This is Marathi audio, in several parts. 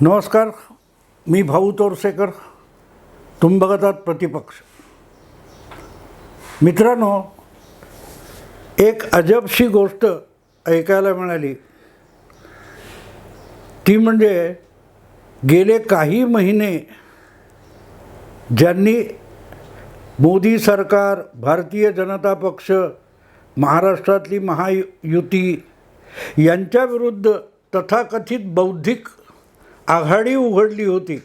नमस्कार मी भाऊ तोरसेकर तुम्ही बघत आहात प्रतिपक्ष. मित्रांनो एक अजबशी गोष्ट ऐकायला मिळाली. ती म्हणजे गेले काही महिने ज्यांनी मोदी सरकार भारतीय जनता पक्ष महाराष्ट्रातली महायुती यांच्याविरुद्ध तथाकथित बौद्धिक आघाडी उघडली होती.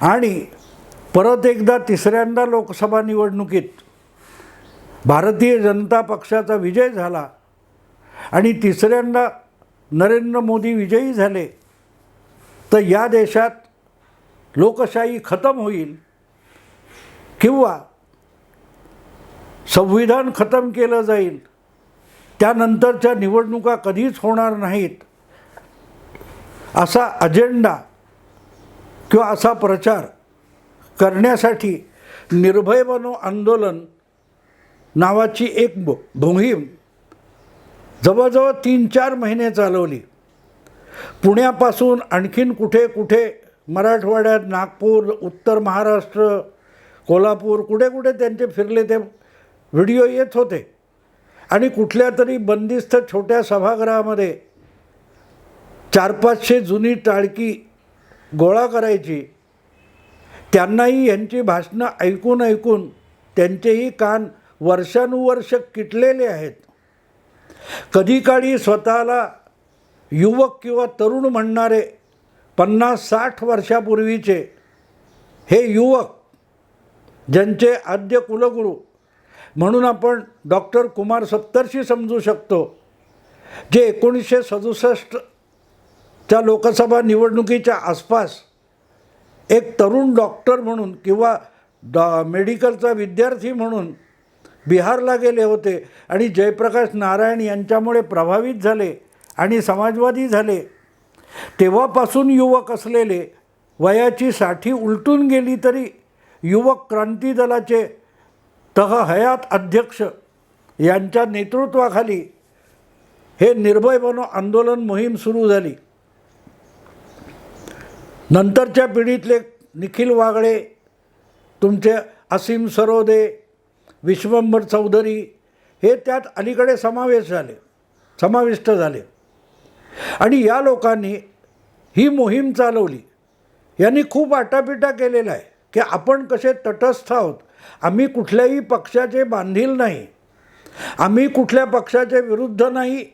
आणि परत एकदा तिसऱ्यांदा लोकसभा निवडणुकीत भारतीय जनता पक्षाचा विजय झाला आणि तिसऱ्यांदा नरेंद्र मोदी विजयी झाले तर या देशात लोकशाही खतम होईल किंवा संविधान खतम केलं जाईल त्यानंतरच्या निवडणुका कधीच होणार नाहीत. असा अजेंडा किंवा असा प्रचार करण्यासाठी निर्भय बनो आंदोलन नावाची एक मोहीम जवळजवळ तीन चार महिने चालवली. पुण्यापासून आणखीन कुठे कुठे मराठवाड्यात नागपूर उत्तर महाराष्ट्र कोल्हापूर कुठे कुठे त्यांचे फिरले ते व्हिडिओ येत होते. आणि कुठल्या तरी बंदिस्त छोट्या सभागृहामध्ये चार पाचशे जुनी टाळकी गोळा करायची. त्यांनाही यांची भाषणं ऐकून ऐकून त्यांचेही कान वर्षानुवर्ष किटलेले आहेत. कधी काळी स्वतःला युवक किंवा तरुण म्हणणारे पन्नास साठ वर्षापूर्वीचे हे युवक ज्यांचे आद्य कुलगुरू म्हणून आपण डॉक्टर कुमार सत्तरशी समजू शकतो जे एकोणीसशे सदुसष्ट त्या लोकसभा निवडणुकीच्या आसपास एक तरुण डॉक्टर म्हणून किंवा डॉ मेडिकलचा विद्यार्थी म्हणून बिहारला गेले होते आणि जयप्रकाश नारायण यांच्यामुळे प्रभावित झाले आणि समाजवादी झाले. तेव्हापासून युवक असलेले वयाची साठी उलटून गेली तरी युवक क्रांती दलाचे तह हयात अध्यक्ष यांच्या नेतृत्वाखाली हे निर्भय बनो आंदोलन मोहीम सुरू झाली. नंतरच्या पिढीतले निखिल वागळे तुमचे असीम सरोदे विश्वंभर चौधरी हे त्यात अलीकडे समावेश झाले समाविष्ट झाले. आणि या लोकांनी ही मोहीम चालवली. यांनी खूप आटापिटा केलेला आहे की आपण कसे तटस्थ आहोत. आम्ही कुठल्याही पक्षाचे बांधील नाही. आम्ही कुठल्या पक्षाचे विरुद्ध नाही.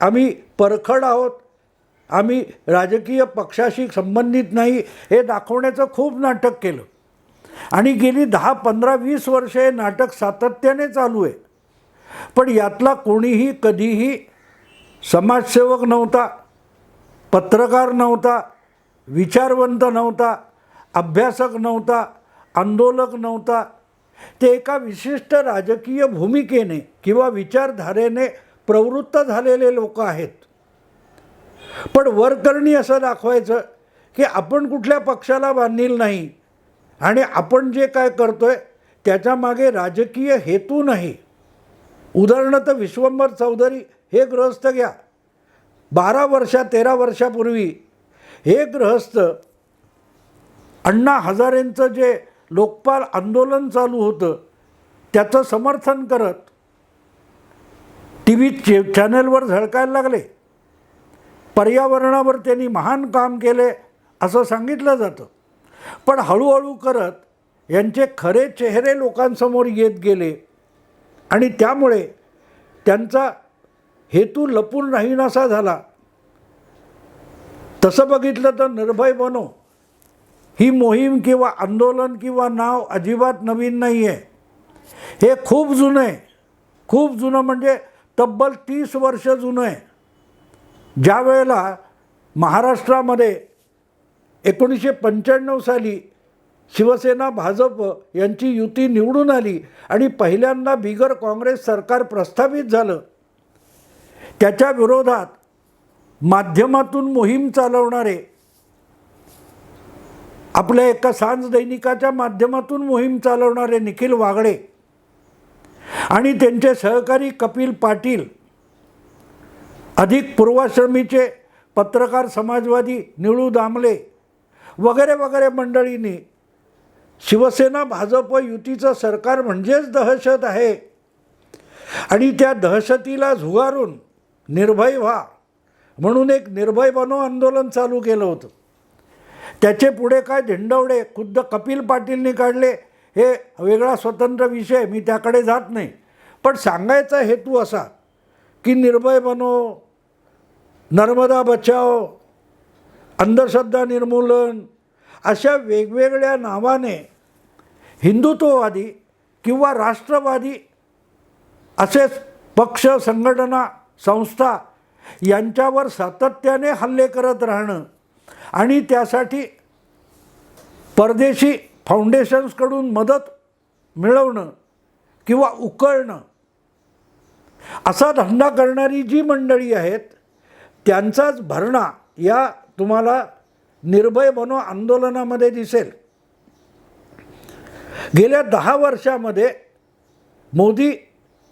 आम्ही परखड आहोत. आम्ही राजकीय पक्षाशी संबंधित नाही हे दाखवण्याचं खूप नाटक केलं. आणि गेली दहा पंधरा वीस वर्षे हे नाटक सातत्याने चालू आहे. पण यातला कोणीही कधीही समाजसेवक नव्हता पत्रकार नव्हता विचारवंत नव्हता अभ्यासक नव्हता आंदोलक नव्हता. ते एका विशिष्ट राजकीय भूमिकेने किंवा विचारधारेने प्रवृत्त झालेले लोक आहेत. पण वरकरणी असं दाखवायचं की आपण कुठल्या पक्षाला बांधील नाही आणि आपण जे काय करतो आहे त्याच्यामागे राजकीय हेतू नाही. उदाहरणार्थ विश्वंभर चौधरी हे गृहस्थ घ्या. बारा वर्षा तेरा वर्षापूर्वी हे गृहस्थ अण्णा हजारेंचं जे लोकपाल आंदोलन चालू होतं त्याचं समर्थन करत टी व्ही चे चॅनलवर झळकायला लागले. पर्यावरणावर त्यांनी महान काम केले असं सांगितलं जातं. पण हळूहळू करत यांचे खरे चेहरे लोकांसमोर येत गेले आणि त्यामुळे त्यांचा हेतू लपून राहीनासा झाला. तसं बघितलं तर निर्भय बनो. ही मोहीम किंवा आंदोलन किंवा नाव अजिबात नवीन नाही आहे हे खूप जुनं आहे. खूप जुनं म्हणजे तब्बल तीस वर्ष जुनं आहे. ज्या वेळेला महाराष्ट्रामध्ये एकोणीसशे पंच्याण्णव साली शिवसेना भाजप यांची युती निवडून आली आणि पहिल्यांदा बिगर काँग्रेस सरकार प्रस्थापित झालं त्याच्या विरोधात माध्यमातून मोहीम चालवणारे आपल्या एका सांज दैनिकाच्या माध्यमातून मोहीम चालवणारे निखिल वागळे आणि त्यांचे सहकारी कपिल पाटील अधिक पूर्वाश्रमीचे पत्रकार समाजवादी निळू दामले वगैरे वगैरे मंडळींनी शिवसेना भाजप युतीचं सरकार म्हणजेच दहशत आहे. आणि त्या दहशतीला झुगारून निर्भय व्हा म्हणून एक निर्भय बनो आंदोलन चालू केलं होतं. त्याचे पुढे काय झेंडवडे खुद्द कपिल पाटीलनी काढले हे वेगळा स्वतंत्र विषय मी त्याकडे जात नाही. पण सांगायचा हेतू असा की निर्भय बनो नर्मदा बचाव अंधश्रद्धा निर्मूलन अशा वेगवेगळ्या नावाने हिंदुत्ववादी किंवा राष्ट्रवादी असे पक्ष संघटना संस्था यांच्यावर सातत्याने हल्ले करत राहणं आणि त्यासाठी परदेशी फाउंडेशन्सकडून मदत मिळवणं किंवा उकळणं असा धंदा करणारी जी मंडळी आहेत त्यांचाच भरणा या तुम्हाला निर्भय बनो आंदोलनामध्ये दिसेल. गेल्या दहा वर्षामध्ये मोदी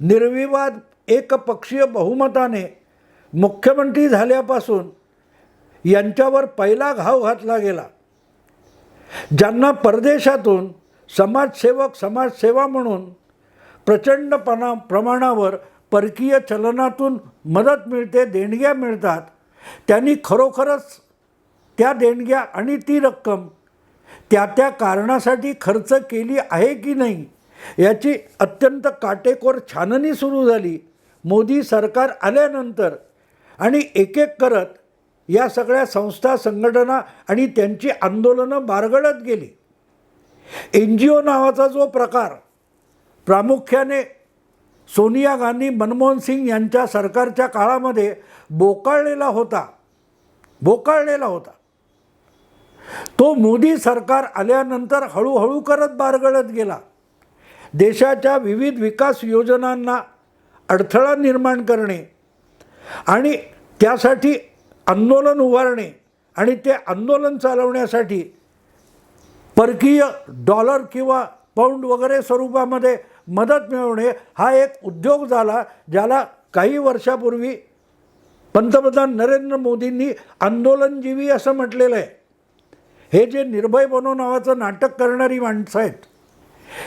निर्विवाद एकपक्षीय बहुमताने मुख्यमंत्री झाल्यापासून यांच्यावर पहिला घाव घातला गेला. ज्यांना परदेशातून समाजसेवक समाजसेवा म्हणून प्रचंडपणा प्रमाणावर परकीय चलनातून मदत मिळते देणग्या मिळतात. त्यांनी खरोखरच त्या देणग्या आणि ती रक्कम त्या त्या कारणासाठी खर्च केली आहे की नाही याची अत्यंत काटेकोर छाननी सुरू झाली. मोदी सरकार आल्यानंतर आणि एक एक करत या सगळ्या संस्था संघटना आणि त्यांची आंदोलनं बारगळत गेली. एन जी ओ नावाचा जो प्रकार प्रामुख्याने सोनिया गांधी मनमोहन सिंग यांच्या सरकारच्या काळामध्ये बोकाळलेला होता. बोकाळलेला होता. तो मोदी सरकार आल्यानंतर हळूहळू करत बारगळत गेला. देशाच्या विविध विकास योजनांना अडथळा निर्माण करणे आणि त्यासाठी आंदोलन उभारणे आणि ते आंदोलन चालवण्यासाठी परकीय डॉलर किंवा पाऊंड वगैरे स्वरूपामध्ये मदत मिळवणे हा एक उद्योग झाला ज्याला काही वर्षापूर्वी पंतप्रधान नरेंद्र मोदींनी आंदोलनजीवी असं म्हटलेलं आहे. हे जे निर्भय बनो नावाचं नाटक करणारी माणसं आहेत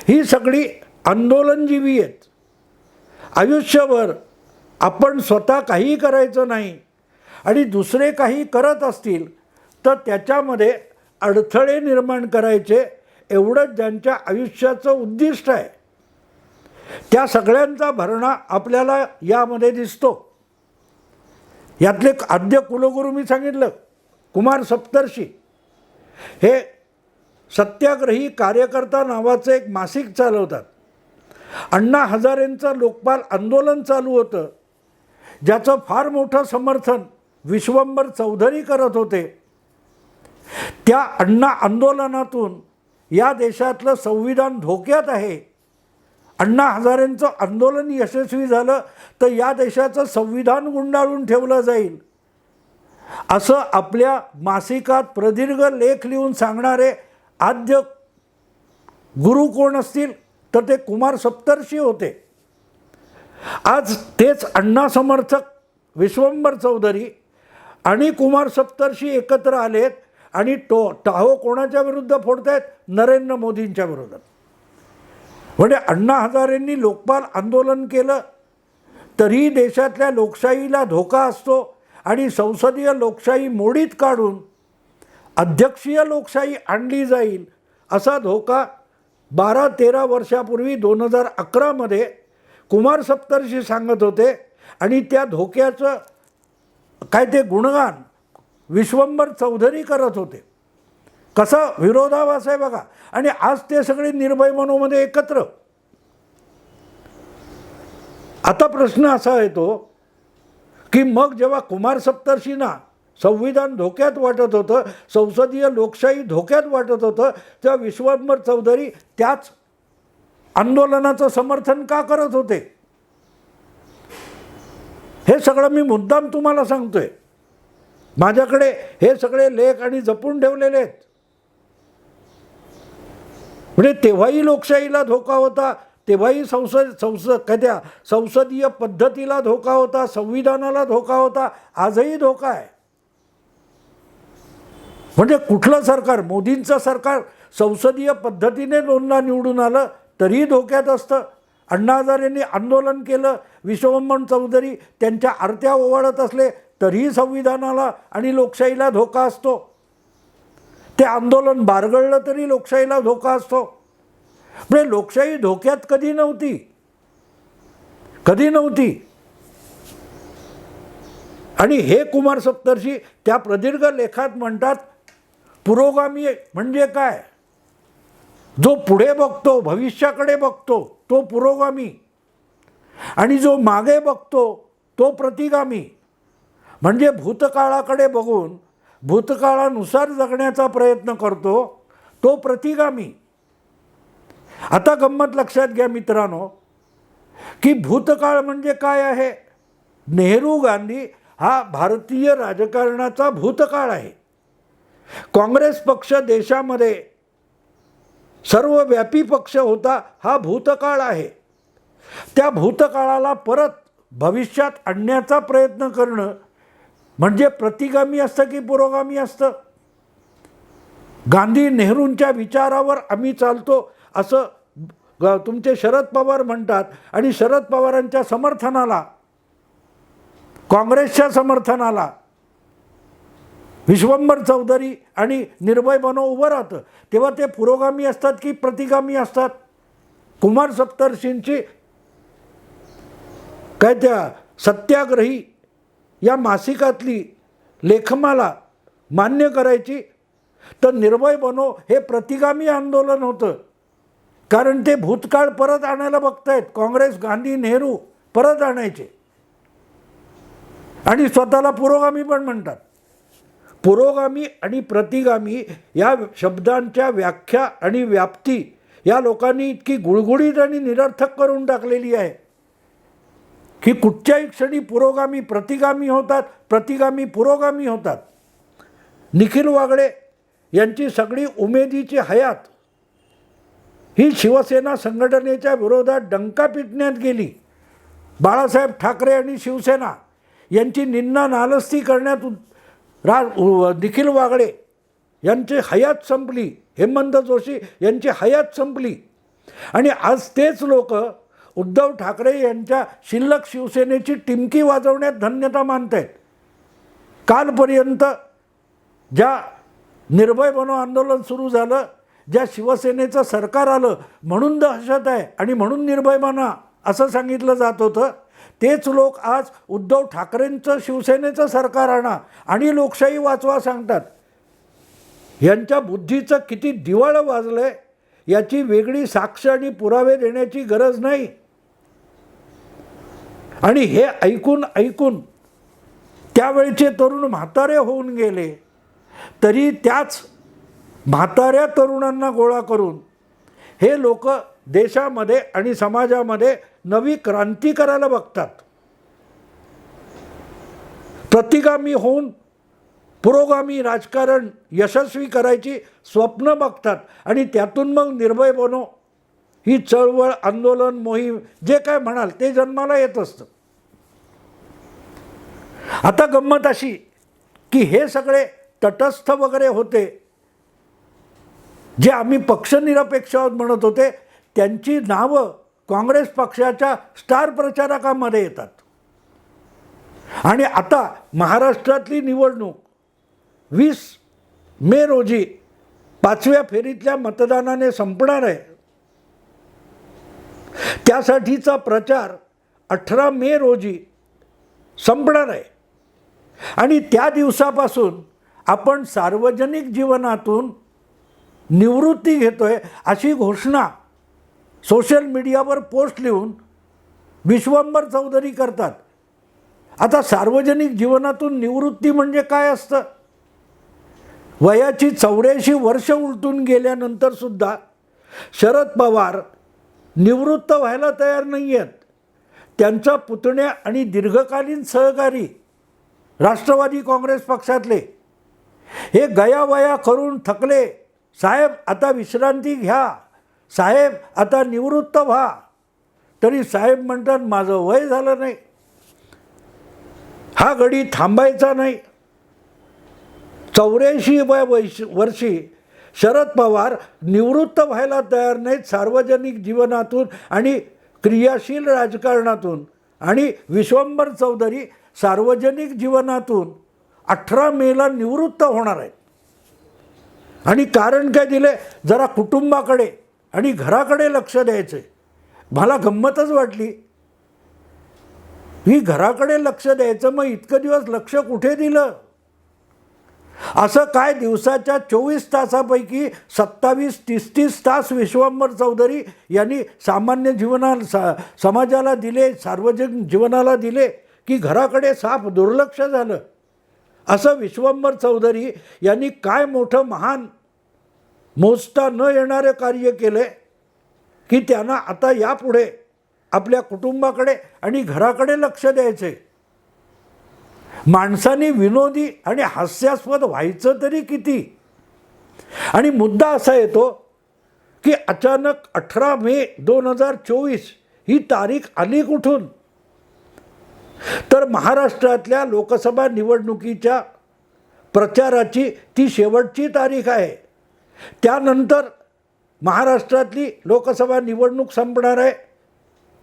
ही सगळी आंदोलनजीवी आहेत. आयुष्यभर आपण स्वतः काहीही करायचं नाही आणि दुसरे काही करत असतील तर त्याच्यामध्ये अडथळे निर्माण करायचे एवढंच ज्यांच्या आयुष्याचं उद्दिष्ट आहे. त्या सगळ्यांचा भरणा आपल्याला यामध्ये दिसतो. यातले आद्य कुलगुरू मी सांगितलं कुमार सप्तर्षी. हे सत्याग्रही कार्यकर्ता नावाचं एक मासिक चालवतात. अण्णा हजारेंचं लोकपाल आंदोलन चालू होतं. ज्याचं फार मोठं समर्थन विश्वंभर चौधरी करत होते. त्या अण्णा आंदोलनातून या देशातलं संविधान धोक्यात आहे. अण्णा हजारेंचं आंदोलन यशस्वी झालं तर या देशाचं संविधान गुंडाळून ठेवलं जाईल. असं आपल्या मासिकात प्रदीर्घ लेख लिहून सांगणारे आद्य गुरु कोण असतील तर ते कुमार सप्तर्षी होते. आज तेच अण्णा समर्थक विश्वंभर चौधरी आणि कुमार सप्तर्षी एकत्र आलेत आणि टो टाहो कोणाच्या विरुद्ध फोडतायत? नरेंद्र मोदींच्या विरोधात म्हणजे अण्णा हजारेंनी लोकपाल आंदोलन केलं तरीही देशातल्या लोकशाहीला धोका असतो आणि संसदीय लोकशाही मोडीत काढून अध्यक्षीय लोकशाही आणली जाईल असा धोका बारा तेरा वर्षापूर्वी दोन हजार अकरामध्ये कुमार सप्तर्षी सांगत होते आणि त्या धोक्याचं काय ते गुणगान विश्वंभर चौधरी करत होते. कसा? विरोधाभास आहे बघा. आणि आज ते सगळे निर्भय मनोमध्ये एकत्र. आता प्रश्न असा येतो की मग जेव्हा कुमार सप्तर्षींना संविधान धोक्यात वाटत होतं संसदीय लोकशाही धोक्यात वाटत होतं तेव्हा विश्वंभर चौधरी त्याच आंदोलनाचं समर्थन का करत होते? हे सगळं मी मुद्दाम तुम्हाला सांगतोय. माझ्याकडे हे सगळे लेख आणि जपून ठेवलेले आहेत. म्हणजे तेव्हाही लोकशाहीला धोका होता तेव्हाही संसद संसद काय त्या संसदीय पद्धतीला धोका होता संविधानाला धोका होता आजही धोका आहे. म्हणजे कुठलं सरकार मोदींचं सरकार संसदीय पद्धतीने दोनदा निवडून आलं तरीही धोक्यात असतं. अण्णा हजारेंनी आंदोलन केलं विश्वंभर चौधरी त्यांच्या आरत्या ओवाळत असले तरीही संविधानाला आणि लोकशाहीला धोका असतो. ते आंदोलन बारगळलं तरी लोकशाहीला धोका असतो. म्हणजे लोकशाही धोक्यात कधी नव्हती? कधी नव्हती? आणि हे कुमार सप्तर्षी त्या प्रदीर्घ लेखात म्हणतात पुरोगामी म्हणजे काय? जो पुढे बघतो भविष्याकडे बघतो तो पुरोगामी. आणि जो मागे बघतो तो प्रतिगामी. म्हणजे भूतकाळाकडे बघून भूतकाळानुसार जगण्याचा प्रयत्न करतो तो प्रतिगामी. आता गंमत लक्षात घ्या मित्रांनो की भूतकाळ म्हणजे काय आहे? नेहरू गांधी हा भारतीय राजकारणाचा भूतकाळ आहे. काँग्रेस पक्ष देशामध्ये सर्वव्यापी पक्ष होता हा भूतकाळ आहे. त्या भूतकाळाला परत भविष्यात आणण्याचा प्रयत्न करणं म्हणजे प्रतिगामी असतं की पुरोगामी असतं? गांधी नेहरूंच्या विचारावर आम्ही चालतो असं ग- तुमचे शरद पवार म्हणतात. आणि शरद पवारांच्या समर्थनाला काँग्रेसच्या समर्थनाला विश्वंभर चौधरी आणि निर्भय बनो उभं राहतं. तेव्हा ते पुरोगामी असतात की प्रतिगामी असतात? कुमार सप्तर्षींची काय त्या सत्याग्रही या मासिकातली लेखमाला मान्य करायची. तर निर्भय बनो हे प्रतिगामी आंदोलन होतं. कारण ते भूतकाळ परत आणायला बघतायत. काँग्रेस गांधी नेहरू परत आणायचे. आणि स्वतःला पुरोगामी पण म्हणतात. पुरोगामी आणि प्रतिगामी या शब्दांच्या व्याख्या आणि व्याप्ती या लोकांनी इतकी गुळगुळीत आणि निरर्थक करून टाकलेली आहे. की कुठच्याही क्षणी पुरोगामी प्रतिगामी होतात प्रतिगामी पुरोगामी होतात. निखिल वागडे यांची सगळी उमेदीची हयात ही शिवसेना संघटनेच्या विरोधात डंका पिटण्यात गेली. बाळासाहेब ठाकरे आणि शिवसेना यांची निन्ना नालस्ती करण्यात रा निखिल वागडे यांची हयात संपली. हेमंत जोशी यांची हयात संपली. आणि आज तेच लोक उद्धव ठाकरे यांच्या शिल्लक शिवसेनेची टिमकी वाजवण्यात धन्यता मानत आहेत कालपर्यंत ज्या निर्भय बनो आंदोलन सुरू झालं ज्या शिवसेनेचं सरकार आलं म्हणून दहशत आहे आणि म्हणून निर्भय बना असं सांगितलं जात होतं. तेच लोक आज उद्धव ठाकरेंचं शिवसेनेचं सरकार आणा आणि लोकशाही वाचवा सांगतात. यांच्या बुद्धीचं किती दिवाळं वाजलं आहे याची वेगळी साक्ष आणि पुरावे देण्याची गरज नाही. आणि हे ऐकून ऐकून त्यावेळचे तरुण म्हातारे होऊन गेले. तरी त्याच म्हाताऱ्या तरुणांना गोळा करून हे लोक देशामध्ये आणि समाजामध्ये नवी क्रांती करायला बघतात. प्रतिगामी होऊन पुरोगामी राजकारण यशस्वी करायची स्वप्न बघतात आणि त्यातून मग निर्भय बनो ही चळवळ आंदोलन मोहीम जे काय म्हणाल ते जन्माला येत असतं. आता गंमत अशी की हे सगळे तटस्थ वगैरे होते. जे आम्ही पक्षनिरपेक्ष म्हणत होते त्यांची नावं काँग्रेस पक्षाच्या स्टार प्रचारकामध्ये येतात. आणि आता महाराष्ट्रातली निवडणूक वीस मे रोजी पाचव्या फेरीतल्या मतदानाने संपणार आहे. त्यासाठीचा प्रचार अठरा मे रोजी संपणार आहे. आणि त्या दिवसापासून आपण सार्वजनिक जीवनातून निवृत्ती घेतोय अशी घोषणा सोशल मीडियावर पोस्ट लिहून विश्वंभर चौधरी करतात. आता सार्वजनिक जीवनातून निवृत्ती म्हणजे काय असतं? वयाची चौऱ्याऐंशी वर्ष उलटून गेल्यानंतर सुद्धा शरद पवार निवृत्त व्हायला तयार नाही आहेत त्यांचा पुतण्या आणि दीर्घकालीन सहकारी राष्ट्रवादी काँग्रेस पक्षातले. हे गयावया करून थकले. साहेब आता विश्रांती घ्या. साहेब आता निवृत्त व्हा. तरी साहेब म्हणतात माझं वय झालं नाही. हा गडी थांबायचा नाही. चौऱ्याऐंशी वय वैश वर्षी शरद पवार निवृत्त व्हायला तयार नाहीत सार्वजनिक जीवनातून आणि क्रियाशील राजकारणातून. आणि विश्वंभर चौधरी सार्वजनिक जीवनातून अठरा मेला निवृत्त होणार आहेत. आणि कारण काय दिले जरा कुटुंबाकडे आणि घराकडे लक्ष द्यायचे मला गंमतच वाटली. ही घराकडे लक्ष द्यायचं मग इतकं दिवस लक्ष कुठे दिलं? असं काय दिवसाच्या चोवीस तासापैकी सत्तावीस तीस तीस तास विश्वंभर चौधरी यांनी सामान्य जीवनाला सा समाजाला दिले सार्वजनिक जीवनाला दिले की घराकडे साफ दुर्लक्ष झालं? असं विश्वंभर चौधरी यांनी काय मोठं महान मोजता न येणारे कार्य केले की त्यांना आता यापुढे आपल्या कुटुंबाकडे आणि घराकडे लक्ष द्यायचे माणसाने विनोदी आणि हास्यास्पद व्हायचं तरी किती? आणि मुद्दा असा येतो की अचानक अठरा मे दोन हजार चोवीस ही तारीख आली कुठून? तर महाराष्ट्रातल्या लोकसभा निवडणुकीच्या प्रचाराची ती शेवटची तारीख आहे. त्यानंतर महाराष्ट्रातली लोकसभा निवडणूक संपणार आहे.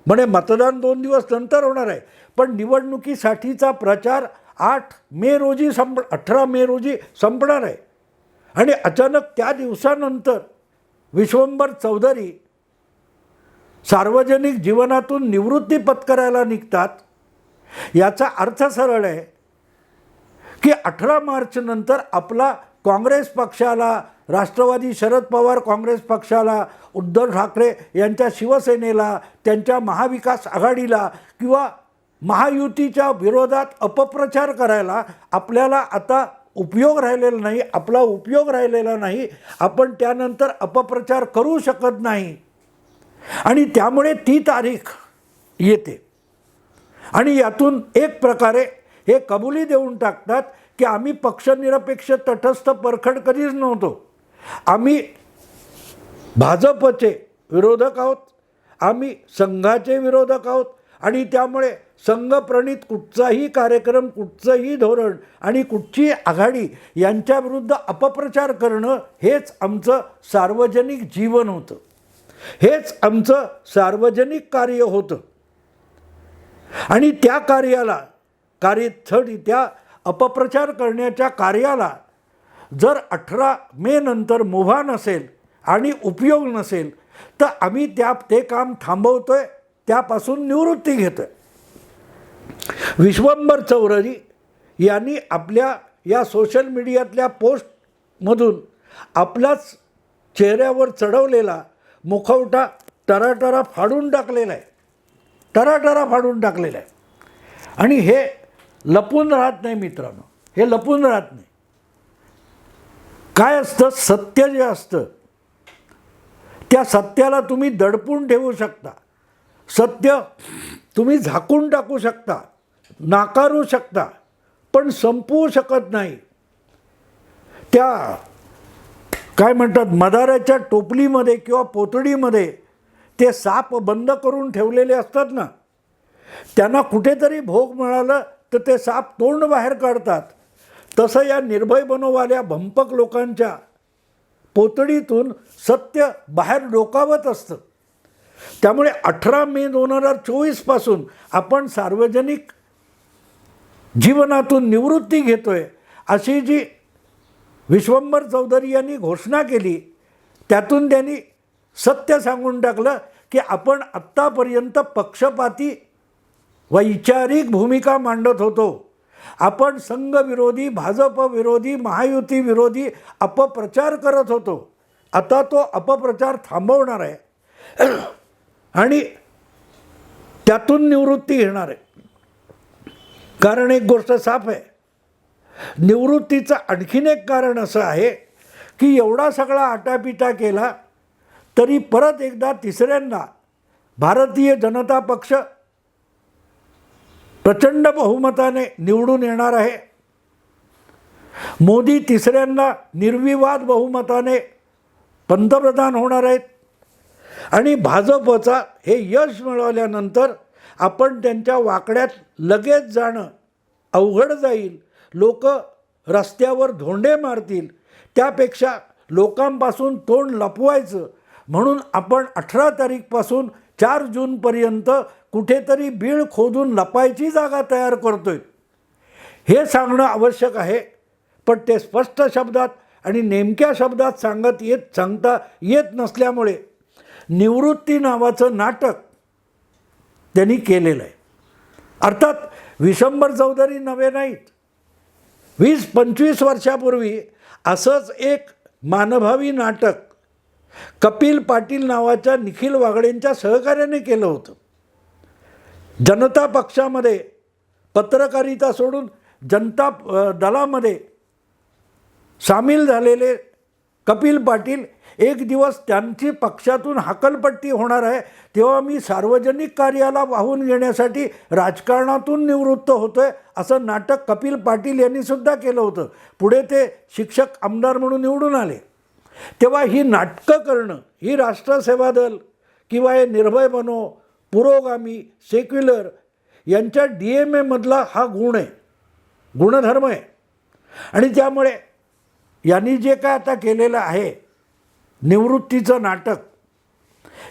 म्हणे मतदान दोन दिवस नंतर होणार आहे. पण निवडणुकीसाठीचा प्रचार आठ मे रोजी संप अठरा मे रोजी संपणार आहे. आणि अचानक त्या दिवसानंतर विश्वंभर चौधरी सार्वजनिक जीवनातून निवृत्ती पत्करायला निघतात. याचा अर्थ सरळ आहे की अठरा मार्चनंतर आपला काँग्रेस पक्षाला राष्ट्रवादी शरद पवार काँग्रेस पक्षाला उद्धव ठाकरे यांच्या शिवसेनेला त्यांच्या महाविकास आघाडीला किंवा महायुतीच्या विरोधात अपप्रचार करायला आपल्याला आता उपयोग राहिलेला नाही आपला उपयोग राहिलेला नाही. आपण त्यानंतर अपप्रचार करू शकत नाही. आणि त्यामुळे ती तारीख येते. आणि यातून एक प्रकारे हे कबुली देऊन टाकतात की आम्ही पक्षनिरपेक्ष तटस्थ परखड कधीच नव्हतो. आम्ही भाजपचे विरोधक आहोत. आम्ही संघाचे विरोधक आहोत. आणि त्यामुळे संघप्रणित कुठचाही कार्यक्रम कुठचंही धोरण आणि कुठची आघाडी यांच्याविरुद्ध अपप्रचार करणं हेच आमचं सार्वजनिक जीवन होतं. हेच आमचं सार्वजनिक कार्य होतं. आणि त्या कार्याला कार्यस्थळी त्या अपप्रचार करण्याच्या कार्याला जर अठरा मे नंतर मुभा नसेल आणि उपयोग नसेल तर आम्ही त्या ते काम थांबवतो आहे त्यापासून निवृत्ती घेतं विश्वंभर चौधरी यांनी आपल्या या सोशल मीडियातल्या पोस्टमधून आपलाच चेहऱ्यावर चढवलेला मुखवटा टराटरा फाडून टाकलेला आहे. टराटरा फाडून टाकलेला आहे. आणि हे लपून राहत नाही मित्रांनो. हे लपून राहत नाही. काय असतं? सत्य जे असतं त्या सत्याला तुम्ही दडपून ठेवू शकता. सत्य तुम्ही झाकून टाकू शकता नाकारू शकता पण संपवू शकत नाही. त्या काय म्हणतात मदाराच्या टोपलीमध्ये किंवा पोतडीमध्ये ते साप बंद करून ठेवलेले असतात ना त्यांना कुठेतरी भोग मिळालं तर ते साप तोंड बाहेर काढतात. तसं या निर्भय बनववाल्या भंपक लोकांच्या पोतडीतून सत्य बाहेर डोकावत असतं. त्यामुळे अठरा मे दोन हजार चोवीसपासून आपण सार्वजनिक जीवनातून निवृत्ती घेतो आहे अशी जी विश्वंभर चौधरी यांनी घोषणा केली त्यातून त्यांनी सत्य सांगून टाकलं की आपण आत्तापर्यंत पक्षपाती वैचारिक भूमिका मांडत होतो. आपण संघविरोधी भाजप विरोधी महायुती विरोधी अपप्रचार करत होतो. आता तो अपप्रचार थांबवणार आहे. आणि त्यातून निवृत्ती घेणार आहे. कारण एक गोष्ट साफ आहे. निवृत्तीचं आणखीन एक कारण असं आहे की एवढा सगळा आटापिटा केला तरी परत एकदा तिसऱ्यांदा भारतीय जनता पक्ष प्रचंड बहुमताने निवडून येणार आहे. मोदी तिसऱ्यांदा निर्विवाद बहुमताने पंतप्रधान होणार आहेत. आणि भाजपचा हे यश मिळवल्यानंतर आपण त्यांच्या वाकड्यात लगेच जाणं अवघड जाईल. लोक रस्त्यावर धोंडे मारतील. त्यापेक्षा लोकांपासून तोंड लपवायचं. म्हणून आपण अठरा तारीखपासून चार जूनपर्यंत कुठेतरी बीळ खोदून लपायची जागा तयार करतोय. हे सांगणं आवश्यक आहे. पण ते स्पष्ट शब्दात आणि नेमक्या शब्दात सांगत येत सांगता येत नसल्यामुळे निवृत्ती नावाचं नाटक त्यांनी केलेलं आहे. अर्थात विशंबर चौधरी नवे नाहीत. वीस पंचवीस वर्षापूर्वी असंच एक मानभावी नाटक कपिल पाटील नावाच्या निखिल वागडेंच्या सहकार्याने केलं होतं. जनता पक्षामध्ये पत्रकारिता सोडून जनता दलामध्ये सामील झालेले कपिल पाटील एक दिवस त्यांची पक्षातून हकलपट्टी होणार आहे तेव्हा मी सार्वजनिक कार्याला वाहून घेण्यासाठी राजकारणातून निवृत्त होतो आहे असं नाटक कपिल पाटील यांनी सुद्धा केलं होतं. पुढे ते शिक्षक आमदार म्हणून निवडून आले. तेव्हा ही नाटकं करणं ही राष्ट्रसेवा दल किंवा हे निर्भय बनो पुरोगामी सेक्युलर यांच्या डी एम एमधला हा गुण आहे. गुणधर्म आहे. आणि त्यामुळे यांनी जे काय आता केलेलं आहे निवृत्तीचं नाटक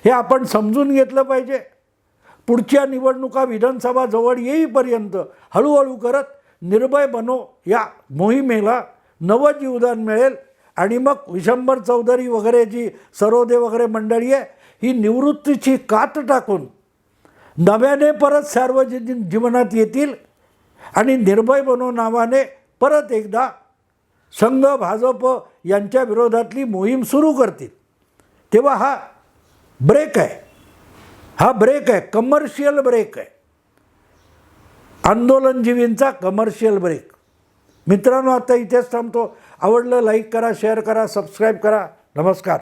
हे आपण समजून घेतलं पाहिजे. पुढच्या निवडणुका विधानसभा जवळ येईपर्यंत हळूहळू करत निर्भय बनो या मोहिमेला नवं जीवदान मिळेल. आणि मग विशंभर चौधरी वगैरे जी सरोदे वगैरे मंडळी आहे ही निवृत्तीची कात टाकून नव्याने परत सार्वजनिक जीवनात येतील आणि निर्भय बनो नावाने परत एकदा संघ भाजप यांच्या विरोधातली मोहीम सुरू करतील. तेव्हा हा ब्रेक आहे. हा ब्रेक आहे. कमर्शियल ब्रेक आहे. आंदोलनजीवींचा कमर्शियल ब्रेक मित्रांनो आता इथेच थांबतो. आवडलं लाईक करा शेअर करा सबस्क्राईब करा. नमस्कार.